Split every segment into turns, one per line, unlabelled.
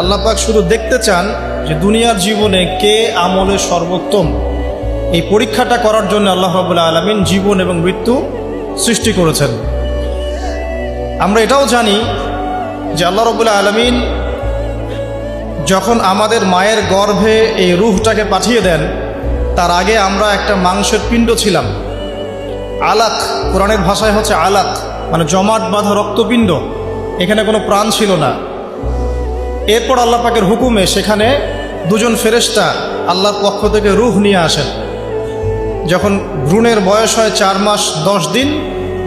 আল্লাহ পাক শুধু দেখতে চান যে দুনিয়ার জীবনে কে আমলে সর্বোত্তম। এই পরীক্ষাটা করার জন্য আল্লাহ রাবুল্লাহ আলমিন জীবন এবং মৃত্যু সৃষ্টি করেছেন। আমরা এটাও জানি যে আল্লাহ রবুল্লাহ আলমিন যখন আমাদের মায়ের গর্ভে এই রুহটাকে পাঠিয়ে দেন, তার আগে আমরা একটা মাংসের পিণ্ড ছিলাম। আলাক, কোরআনের ভাষায় হচ্ছে আলাক মানে জমাট বাঁধা রক্তপিণ্ড। এখানে কোনো প্রাণ ছিল না। এরপর আল্লাহ পাকের হুকুমে সেখানে দুজন ফেরেশতা আল্লাহর পক্ষ থেকে রুহ নিয়ে আসেন। যখন ভ্রূণের বয়স হয় চার মাস, দশ দিন,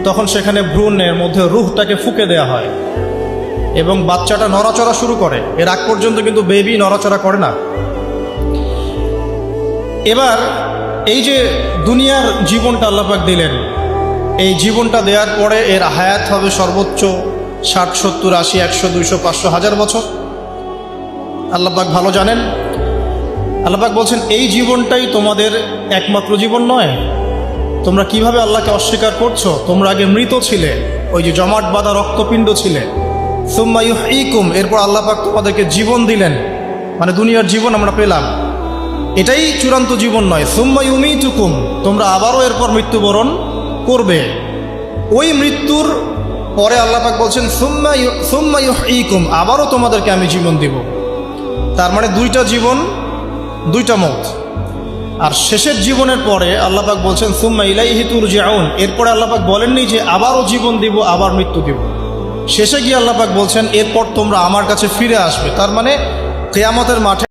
তখন সেখানে ভ্রূণের মধ্যে রুহটাকে ফুকে দেওয়া হয় এবং বাচ্চাটা নড়াচড়া শুরু করে। এর আগ পর্যন্ত কিন্তু বেবি নড়াচড়া করে না। এবার এই যে দুনিয়ার জীবনটা আল্লাপাক দিলেন, এই জীবনটা দেওয়ার পরে এর হায়াত হবে সর্বোচ্চ ষাট, সত্তর, আশি, একশো, দুইশো, পাঁচশো, হাজার বছর। আল্লাপাক ভালো জানেন। আল্লাপাক বলছেন, এই জীবনটাই তোমাদের একমাত্র জীবন নয়। তোমরা কীভাবে আল্লাহকে অস্বীকার করছ? তোমরা আগে মৃত ছিলে, ওই যে জমাট বাঁধা রক্তপিণ্ড ছিলে। সুম্মা ইকুম এরপর আল্লাপাক তোমাদেরকে জীবন দিলেন। মানে দুনিয়ার জীবন আমরা পেলাম। এটাই চূড়ান্ত জীবন নয়। সুম্মা ইউমিতুকুম, তোমরা আবারও এরপর মৃত্যুবরণ করবে। ওই মৃত্যুর পরে আল্লাপাক বলছেন, সুম্মা সুম্মা ইকুম আবারও তোমাদেরকে আমি জীবন দিব। তার মানে দুইটা জীবন, দুইটা মত। আর শেষের জীবনের পরে আল্লাপাক বলছেন, সুম্মা ইলাইহি জিয়াউন এরপরে আল্লাপাক বলেননি যে, আবারও জীবন দিব, আবার মৃত্যু দিব। শেষে গিয়ে আল্লাপাক বলছেন, এরপর তোমরা আমার কাছে ফিরে আসবে। তার মানে কেয়ামতের মাঠে